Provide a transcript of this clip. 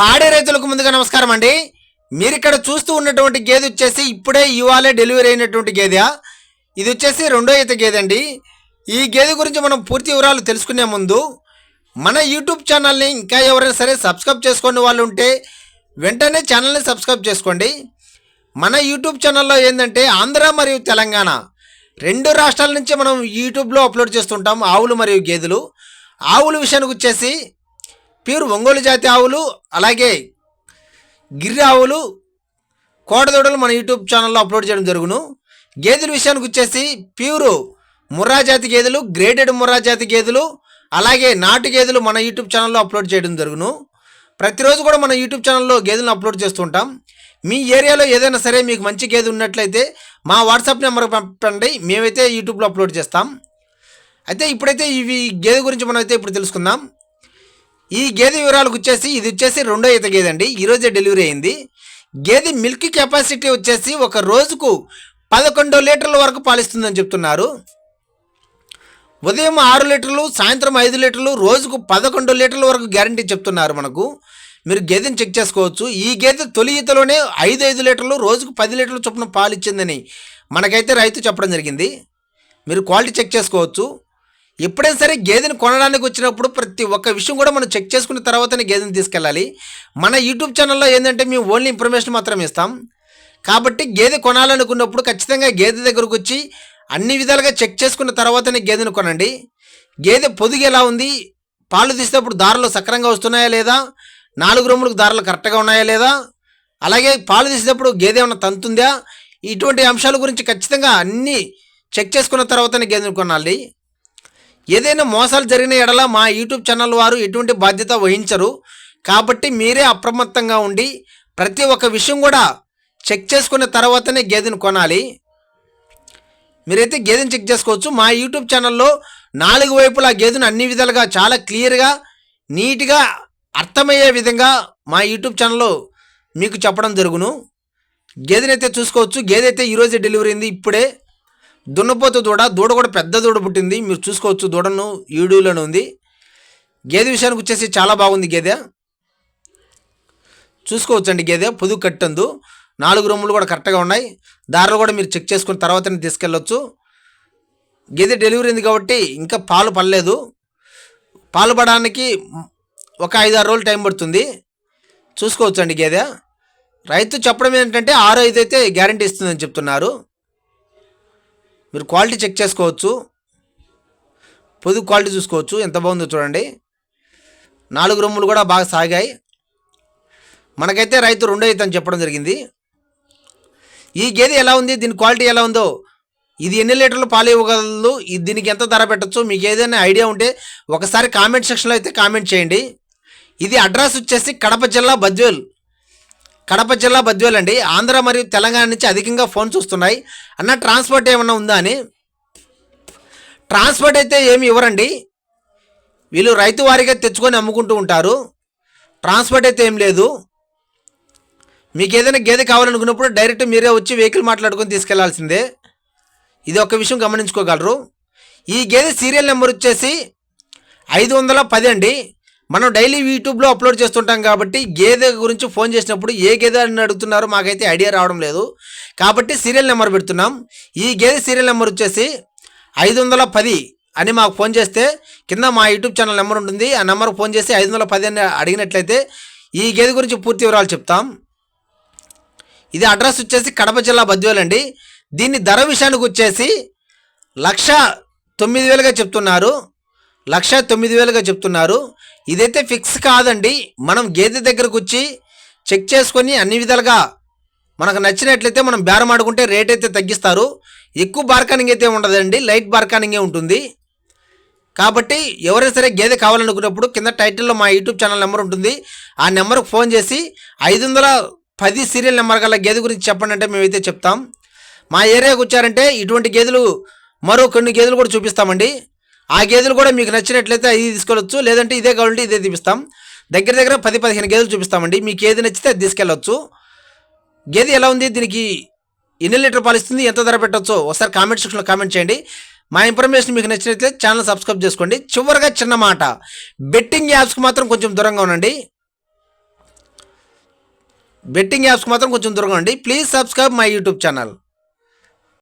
పాడే రైతులకు ముందుగా నమస్కారం అండి. మీరు ఇక్కడ చూస్తూ ఉన్నటువంటి గేదె వచ్చేసి ఇప్పుడే ఇవాళే డెలివరీ అయినటువంటి గేదె. ఇది వచ్చేసి రెండో ఈత గేదె అండి. ఈ గేదె గురించి మనం పూర్తి వివరాలు తెలుసుకునే ముందు మన యూట్యూబ్ ఛానల్ని ఇంకా ఎవరైనా సరే సబ్స్క్రైబ్ చేసుకునే వాళ్ళు ఉంటే వెంటనే ఛానల్ని సబ్స్క్రైబ్ చేసుకోండి. మన యూట్యూబ్ ఛానల్లో ఏంటంటే ఆంధ్ర మరియు తెలంగాణ రెండు రాష్ట్రాల నుంచి మనం యూట్యూబ్లో అప్లోడ్ చేస్తుంటాం ఆవులు మరియు గేదెలు. ఆవుల విషయానికి వచ్చేసి ప్యూర్ ఒంగోలు జాతి ఆవులు అలాగే గిర్రి ఆవులు కోటదొడలు మన యూట్యూబ్ ఛానల్లో అప్లోడ్ చేయడం జరుగును. గేదెల విషయానికి వచ్చేసి ప్యూరు ముర్రా జాతి గేదెలు గ్రేడెడ్ ముర్రా జాతి గేదెలు అలాగే నాటు గేదెలు మన యూట్యూబ్ ఛానల్లో అప్లోడ్ చేయడం జరుగును. ప్రతిరోజు కూడా మన యూట్యూబ్ ఛానల్లో గేదెలను అప్లోడ్ చేస్తుంటాం మీ ఏరియాలో ఏదైనా సరే మీకు మంచి గేదె ఉన్నట్లయితే మా వాట్సాప్ నెంబర్ పంపండి మేమైతే యూట్యూబ్లో అప్లోడ్ చేస్తాం. అయితే ఇప్పుడైతే ఇవి గేదె గురించి మనం అయితే ఇప్పుడు తెలుసుకుందాం. ఈ గేదె వివరాలకు వచ్చేసి ఇది వచ్చేసి రెండో ఈత గేదె అండి ఈరోజే డెలివరీ అయింది. గేదె మిల్క్ కెపాసిటీ వచ్చేసి ఒక రోజుకు పదకొండు లీటర్ల వరకు పాలిస్తుందని చెప్తున్నారు. ఉదయం ఆరు లీటర్లు సాయంత్రం ఐదు లీటర్లు రోజుకు పదకొండు లీటర్ల వరకు గ్యారంటీ చెప్తున్నారు మనకు. మీరు గేదెని చెక్ చేసుకోవచ్చు. ఈ గేదె తొలి ఈతలోనే ఐదు ఐదు లీటర్లు రోజుకు పది లీటర్ల చొప్పున పాలు ఇచ్చిందని మనకైతే రైతు చెప్పడం జరిగింది. మీరు క్వాలిటీ చెక్ చేసుకోవచ్చు. ఎప్పుడైనా సరే గేదెని కొనడానికి వచ్చినప్పుడు ప్రతి ఒక్క విషయం కూడా మనం చెక్ చేసుకున్న తర్వాతనే గేదెని తీసుకెళ్ళాలి. మన యూట్యూబ్ ఛానల్లో ఏంటంటే మేము ఓన్లీ ఇన్ఫర్మేషన్ మాత్రం ఇస్తాం. కాబట్టి గేదె కొనాలనుకున్నప్పుడు ఖచ్చితంగా గేదె దగ్గరకు వచ్చి అన్ని విధాలుగా చెక్ చేసుకున్న తర్వాతనే గేదెను కొనండి. గేదె పొదుగు ఎలా ఉంది? పాలు తీసేటప్పుడు దారులు సక్రంగా వస్తున్నాయా లేదా? నాలుగు రూములకు దారులు కరెక్ట్గా ఉన్నాయా లేదా? అలాగే పాలు తీసేటప్పుడు గేదె ఏమైనా తంతుందా? ఇటువంటి అంశాల గురించి ఖచ్చితంగా అన్నీ చెక్ చేసుకున్న తర్వాతనే గేదెను కొనాలి. ఏదైనా మోసాలు జరిగిన ఎడల మా యూట్యూబ్ ఛానల్ వారు ఎటువంటి బాధ్యత వహించరు. కాబట్టి మీరే అప్రమత్తంగా ఉండి ప్రతి ఒక్క విషయం కూడా చెక్ చేసుకున్న తర్వాతనే గేదెను కొనాలి. మీరైతే గేదెను చెక్ చేసుకోవచ్చు. మా యూట్యూబ్ ఛానల్లో నాలుగు వైపులా గేదెను అన్ని విధాలుగా చాలా క్లియర్గా నీట్గా అర్థమయ్యే విధంగా మా యూట్యూబ్ ఛానల్లో మీకు చెప్పడం జరుగును. గేదెనైతే చూసుకోవచ్చు. గేదె అయితే ఈరోజే డెలివరీ అయింది ఇప్పుడే. దున్నపోతు దూడ దూడ కూడా పెద్ద దూడ పుట్టింది. మీరు చూసుకోవచ్చు దూడను ఈడులోనే ఉంది. గేదె విషయానికి వచ్చేసి చాలా బాగుంది గేదె. చూసుకోవచ్చండి గేదె పొదుగు కట్టందు. నాలుగు రూములు కూడా కరెక్ట్గా ఉన్నాయి. దారిలో కూడా మీరు చెక్ చేసుకున్న తర్వాతనే తీసుకెళ్ళొచ్చు. గేదె డెలివరీ ఉంది కాబట్టి ఇంకా పాలు పడలేదు. పాలు పడడానికి ఒక ఐదు ఆరు రోజులు టైం పడుతుంది. చూసుకోవచ్చండి గేదె. రైతు చెప్పడం ఏంటంటే ఆరు ఐదు అయితే గ్యారంటీ ఇస్తుందని చెప్తున్నారు. మీరు క్వాలిటీ చెక్ చేసుకోవచ్చు. పొదుగు క్వాలిటీ చూసుకోవచ్చు. ఎంత బాగుందో చూడండి. నాలుగు రొమ్ములు కూడా బాగా సాగాయి. మనకైతే రైతు రెండో అని చెప్పడం జరిగింది. ఈ గేదె ఎలా ఉంది? దీని క్వాలిటీ ఎలా ఉందో? ఇది ఎన్ని లీటర్లు పాలు ఇవ్వగలదు? ఇది దీనికి ఎంత ధర పెట్టచ్చు? మీకు ఏదైనా ఐడియా ఉంటే ఒకసారి కామెంట్ సెక్షన్లో అయితే కామెంట్ చేయండి. ఇది అడ్రస్ వచ్చేసి కడప జిల్లా బద్వేల్ కడప జిల్లా బద్వేల్ అండి ఆంధ్ర మరియు తెలంగాణ నుంచి అధికంగా ఫోన్స్ వస్తున్నాయి. అన్న ట్రాన్స్పోర్ట్ ఏమన్నా ఉందా అని? ట్రాన్స్పోర్ట్ అయితే ఏమి ఇవ్వరండి. వీళ్ళు రైతు వారిగా తెచ్చుకొని అమ్ముకుంటూ ఉంటారు. ట్రాన్స్పోర్ట్ అయితే ఏం లేదు. మీకు ఏదైనా గేదె కావాలనుకున్నప్పుడు డైరెక్ట్ మీరే వచ్చి వెహికల్ మాట్లాడుకొని తీసుకెళ్ళాల్సిందే. ఇది ఒక విషయం గమనించుకోగలరు. ఈ గేదె సీరియల్ నెంబర్ వచ్చేసి ఐదు వందల పది అండి. మనం డైలీ యూట్యూబ్లో అప్లోడ్ చేస్తుంటాం కాబట్టి గేదె గురించి ఫోన్ చేసినప్పుడు ఏ గేదె అని అడుగుతున్నారో మాకైతే ఐడియా రావడం లేదు. కాబట్టి సీరియల్ నెంబర్ పెడుతున్నాం. ఈ గేదె సీరియల్ నెంబర్ వచ్చేసి ఐదు వందల పది అని మాకు ఫోన్ చేస్తే కింద మా యూట్యూబ్ ఛానల్ నెంబర్ ఉంటుంది. ఆ నెంబర్కి ఫోన్ చేసి ఐదు వందల పది అని అడిగినట్లయితే ఈ గేదె గురించి పూర్తి వివరాలు చెప్తాం. ఇది అడ్రస్ వచ్చేసి కడప జిల్లా బద్వేలు అండి. దీన్ని ధర విషయానికి వచ్చేసి లక్ష తొమ్మిది వేలుగా చెప్తున్నారు. లక్ష తొమ్మిది వేలుగా చెప్తున్నారు. ఇదైతే ఫిక్స్ కాదండి. మనం గేదె దగ్గరకు వచ్చి చెక్ చేసుకొని అన్ని విధాలుగా మనకు నచ్చినట్లయితే మనం బేరం ఆడుకుంటే రేట్ అయితే తగ్గిస్తారు. ఎక్కువ బార్కానింగ్ అయితే ఉండదండి. లైట్ బార్కానింగే ఉంటుంది. కాబట్టి ఎవరైనా సరే గేదె కావాలనుకున్నప్పుడు కింద టైటిల్లో మా యూట్యూబ్ ఛానల్ నెంబర్ ఉంటుంది. ఆ నెంబర్కి ఫోన్ చేసి ఐదు వందల పది సీరియల్ నెంబర్ గల గేదె గురించి చెప్పండి అంటే మేమైతే చెప్తాం. మా ఏరియాకు వచ్చారంటే ఇటువంటి గేదెలు మరో కొన్ని గేదెలు కూడా చూపిస్తామండి. ఆ గేదెలు కూడా మీకు నచ్చినట్లయితే అది తీసుకోవచ్చు లేదంటే ఇదే కావాలంటే ఇదే చూపిస్తాం దగ్గర దగ్గర పది పదిహేను గేదెలు చూపిస్తామండి. మీకు ఏది నచ్చితే అది తీసుకెళ్ళవచ్చు గేదె ఎలా ఉంది? దీనికి ఎన్ని లీటర్ పాలు ఇస్తుంది? ఎంత ధర పెట్టవచ్చు ఒకసారి కామెంట్ సెక్షన్లో కామెంట్ చేయండి. మా ఇన్ఫర్మేషన్ మీకు నచ్చినట్లయితే ఛానల్ సబ్స్క్రైబ్ చేసుకోండి. చివరిగా చిన్న మాట. బెట్టింగ్ యాప్స్కి మాత్రం కొంచెం దూరంగా ఉండండి. బెట్టింగ్ యాప్స్కి మాత్రం కొంచెం దూరంగా ఉండండి. Please subscribe my YouTube channel.